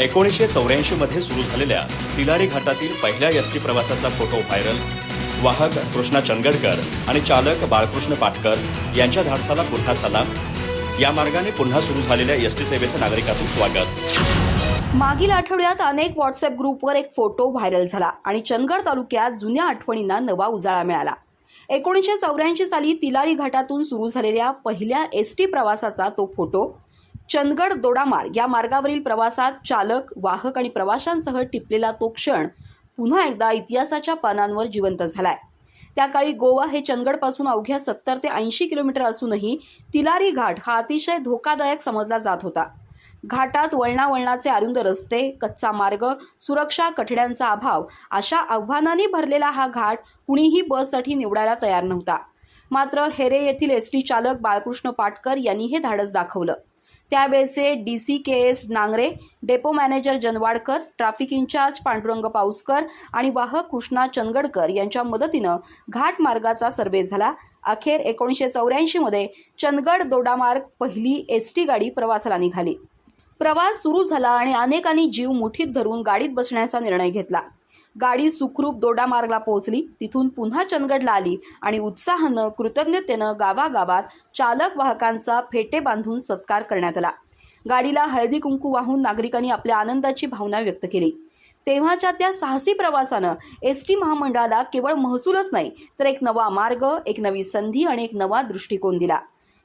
एकोणीसशे चौऱ्याऐंशी मध्ये सुरू झालेल्या तिलारी घाटातील पहिल्या एस टी प्रवासाचा फोटो व्हायरल. वाहक कृष्णा चंदगडकर आणि चालक बाळकृष्ण पाटकर यांच्या धाडसाला पुन्हा सलाम. या मार्गाने पुन्हा सुरू झालेल्या एस टी सेवेचं नागरिकातून स्वागत. मागील आठवड्यात अनेक व्हॉट्सअप ग्रुपवर एक फोटो व्हायरल झाला आणि चंदगड तालुक्यात जुन्या आठवणींना नवा उजाळा मिळाला. एकोणीसशे चौऱ्याऐंशी साली तिलारी घाटातून सुरू झालेल्या पहिल्या एस टी प्रवासाचा तो फोटो चंदगड दोडामार्ग या मार्गावरील प्रवासात चालक वाहक आणि प्रवाशांसह टिपलेला तो क्षण पुन्हा एकदा इतिहासाच्या पानांवर जिवंत झालाय. त्या काळी गोवा हे चंदगडपासून अवघ्या सत्तर ते ऐंशी किलोमीटर असूनही तिलारी घाट हा अतिशय धोकादायक समजला जात होता. घाटात वळणावळणाचे अरुंद रस्ते कच्चा मार्ग सुरक्षा कठड्यांचा अभाव अशा आव्हानांनी भरलेला हा घाट कुणीही बससाठी निवडायला तयार नव्हता. मात्र हेरे येथील एस टी चालक बाळकृष्ण पाटकर यांनी हे धाडस दाखवलं. त्यावेळेचे D C K S Nangare depot manager Janwadkar traffic incharge Pandurang Pauskar आणि वाहक कृष्णा चंदगडकर यांच्या मदतीनं घाट मार्गाचा सर्वे झाला. अखेर एकोणीसशे चौऱ्याऐंशीमध्ये चंदगड दोडामार्ग पहिली एस टी गाडी प्रवासाला निघाली. प्रवास सुरू झाला आणि अनेकांनी जीव मुठीत धरून गाडीत बसण्याचा निर्णय घेतला. गाडी सुखरूप दोडामार्गला पोहोचली. तिथून पुन्हा चंदगडला आली आणि उत्साहानं कृतज्ञतेनं गावागावात चालक वाहकांचा फेटे बांधून सत्कार करण्यात आला. गाडीला हळदी कुंकू वाहून नागरिकांनी आपल्या आनंदाची भावना व्यक्त केली. तेव्हाच्या त्या साहसी प्रवासानं एस टी महामंडळाला केवळ महसूलच नाही तर एक नवा मार्ग एक नवी संधी आणि एक नवा दृष्टिकोन दिला.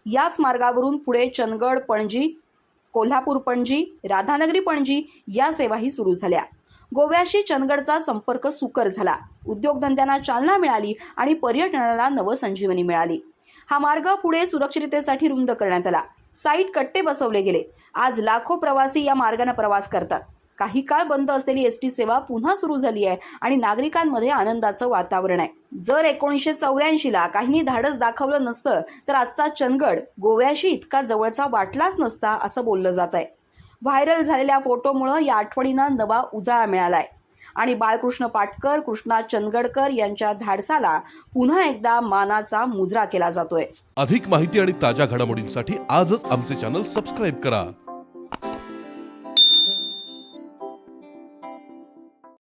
याच मार्गावरून पुढे चंदगड पणजी कोल्हापूर पणजी राधानगरी पणजी या सेवाही सुरू झाल्या. गोव्याशी चंदगडचा संपर्क सुकर झाला. उद्योगधंद्यांना चालना मिळाली आणि पर्यटनाला नवसंजीवनी मिळाली. हा मार्ग पुढे सुरक्षिततेसाठी रुंद करण्यात आला. साईट कट्टे बसवले गेले. आज लाखो प्रवासी या मार्गाने प्रवास करतात. काही काळ बंद असलेली एस टी सेवा पुन्हा सुरू झाली आहे आणि नागरिकांमध्ये आनंदाचं वातावरण आहे. जर एकोणीसशे चौऱ्याऐंशीला काहींनी धाडस दाखवलं नसतं तर आजचा चंदगड गोव्याशी इतका जवळचा वाटलाच नसता असं बोललं जात आहे. व्हायरल झालेल्या फोटोमुळं या आठवणींना नवा उजाळा मिळालाय. आणि बाळकृष्ण पाटकर कृष्णा चंदगडकर यांच्या धाडसाला पुन्हा एकदा मानाचा मुजरा केला जातोय. अधिक माहिती आणि ताज्या घडामोडींसाठी आजच आमचे चॅनल सबस्क्राईब करा.